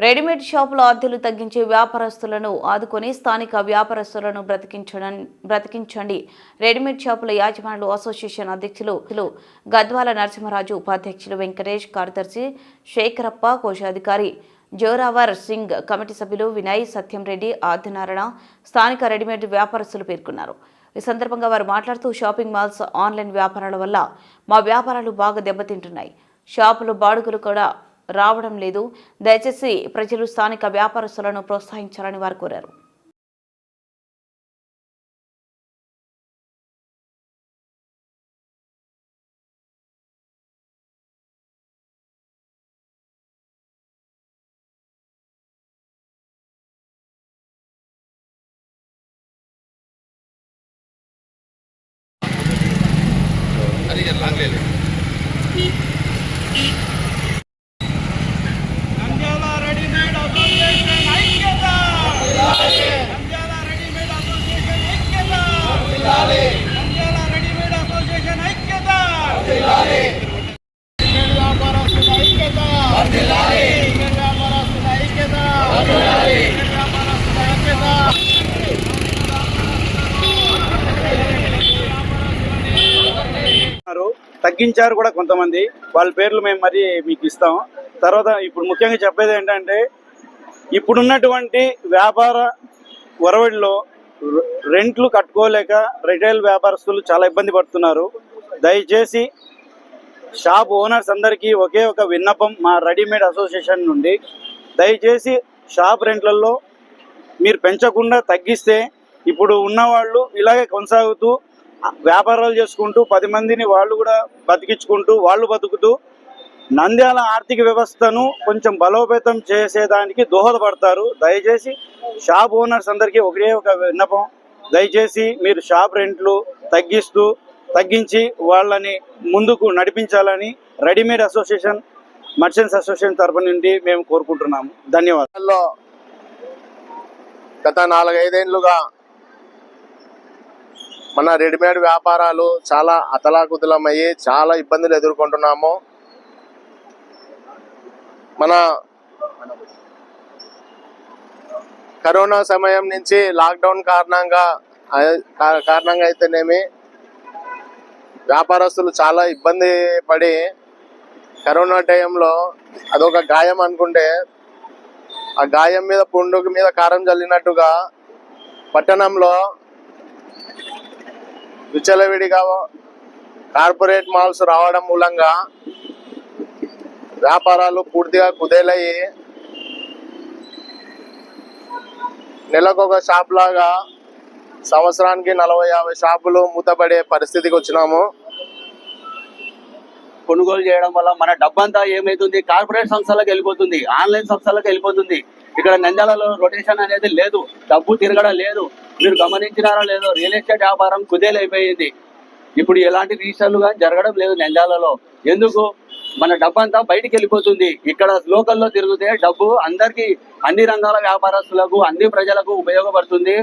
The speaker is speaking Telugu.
రెడీమేడ్ షాపుల అద్దెలు తగ్గించే వ్యాపారస్తులను ఆదుకొని స్థానిక వ్యాపారస్తులను బ్రతికించడం బ్రతికించండి. రెడీమేడ్ షాపుల యాజమానులు అసోసియేషన్ అధ్యక్షులు గద్వాల నరసింహరాజు ఉపాధ్యక్షులు వెంకటేష్ కార్యదర్శి శేఖరప్ప కోశాధికారి జోరావర్ సింగ్ కమిటీ సభ్యులు వినయ్ సత్యం రెడ్డి ఆదినారాయణ స్థానిక రెడీమేడ్ వ్యాపారస్తులు పేర్కొన్నారు. ఈ సందర్భంగా వారు మాట్లాడుతూ షాపింగ్ మాల్స్ ఆన్లైన్ వ్యాపారాల వల్ల మా వ్యాపారాలు బాగా దెబ్బతింటున్నాయి. షాపులు బాడుగులు కూడా రావడం లేదు. దయచేసి ప్రజలు స్థానిక వ్యాపారస్తులను ప్రోత్సహించాలని వారు కోరారు. నంద్యాల రెడీమేడ్ అసోసియేషన్ ఐక్యత నంద్యాల రెడీమేడ్ అసోసియేషన్ ఐక్యత నంద్యాల రెడీమేడ్ అసోసియేషన్ ఐక్యత రెడీమేడ్ వ్యాపారస్తుల ఐక్యత రెడీమేడ్ వ్యాపారస్తుల ఐక్యత రెడీమేడ్ వ్యాపారస్తుల ఐక్యత ఉన్నారు. తగ్గించారు కూడా కొంతమంది. వాళ్ళ పేర్లు మేము మరి మీకు ఇస్తాం. తర్వాత ఇప్పుడు ముఖ్యంగా చెప్పేది ఏంటంటే ఇప్పుడున్నటువంటి వ్యాపార ఒరవడిలో రెంట్లు కట్టుకోలేక రిటైల్ వ్యాపారస్తులు చాలా ఇబ్బంది పడుతున్నారు. దయచేసి షాప్ ఓనర్స్ అందరికీ ఒకే ఒక విన్నపం మా రెడీమేడ్ అసోసియేషన్ నుండి. దయచేసి షాప్ రెంట్లలో మీరు పెంచకుండా తగ్గిస్తే ఇప్పుడు ఉన్నవాళ్ళు ఇలాగే కొనసాగుతూ వ్యాపారాలు చేసుకుంటూ పది మందిని వాళ్ళు కూడా బతికించుకుంటూ వాళ్ళు బతుకుతూ నంద్యాల ఆర్థిక వ్యవస్థను కొంచెం బలోపేతం చేసేదానికి దోహదపడతారు. దయచేసి షాప్ ఓనర్స్ అందరికీ ఒకటే ఒక విన్నపం. దయచేసి మీరు షాప్ రెంట్లు తగ్గిస్తూ తగ్గించి వాళ్ళని ముందుకు నడిపించాలని రెడీమేడ్ అసోసియేషన్ మర్చెంట్స్ అసోసియేషన్ తరపు నుండి మేము కోరుకుంటున్నాము. ధన్యవాదాలు. గత నాలుగైదేళ్ళుగా మన రెడీమేడ్ వ్యాపారాలు చాలా అతలాకుతలమయ్యి చాలా ఇబ్బందులు ఎదుర్కొంటున్నాము. మన కరోనా సమయం నుంచి లాక్డౌన్ కారణంగా కారణంగా అయితేనేమి వ్యాపారస్తులు చాలా ఇబ్బంది పడి కరోనా టైంలో అదొక గాయం అనుకుంటే ఆ గాయం మీద పుండుకు మీద కారం చల్లినట్టుగా పట్టణంలో విచ్చలవిడిగా కార్పొరేట్ మాల్స్ రావడం మూలంగా వ్యాపారాలు పూర్తిగా కుదేలయ్యి నెలకొక షాప్ లాగా సంవత్సరానికి నలభై యాభై షాపులు మూతపడే పరిస్థితికి వచ్చినాము. కొనుగోలు చేయడం వల్ల మన డబ్బంతా ఏమైతుంది? కార్పొరేట్ సంస్థలకు వెళ్ళిపోతుంది. ఆన్లైన్ సంస్థలకు వెళ్ళిపోతుంది. ఇక్కడ నంద్యాలలో రొటేషన్ అనేది లేదు. డబ్బు తిరగడం లేదు. మీరు గమనించినారో లేదో రియల్ ఎస్టేట్ వ్యాపారం కుదేలైపోయింది. ఇప్పుడు ఎలాంటి రిజిస్టర్లు కానీ జరగడం లేదు నంద్యాలలో. ఎందుకు? మన డబ్బంతా బయటికి వెళ్ళిపోతుంది. ఇక్కడ లోకల్లో తిరిగితే డబ్బు అందరికి అన్ని రంగాల వ్యాపారస్తులకు అన్ని ప్రజలకు ఉపయోగపడుతుంది.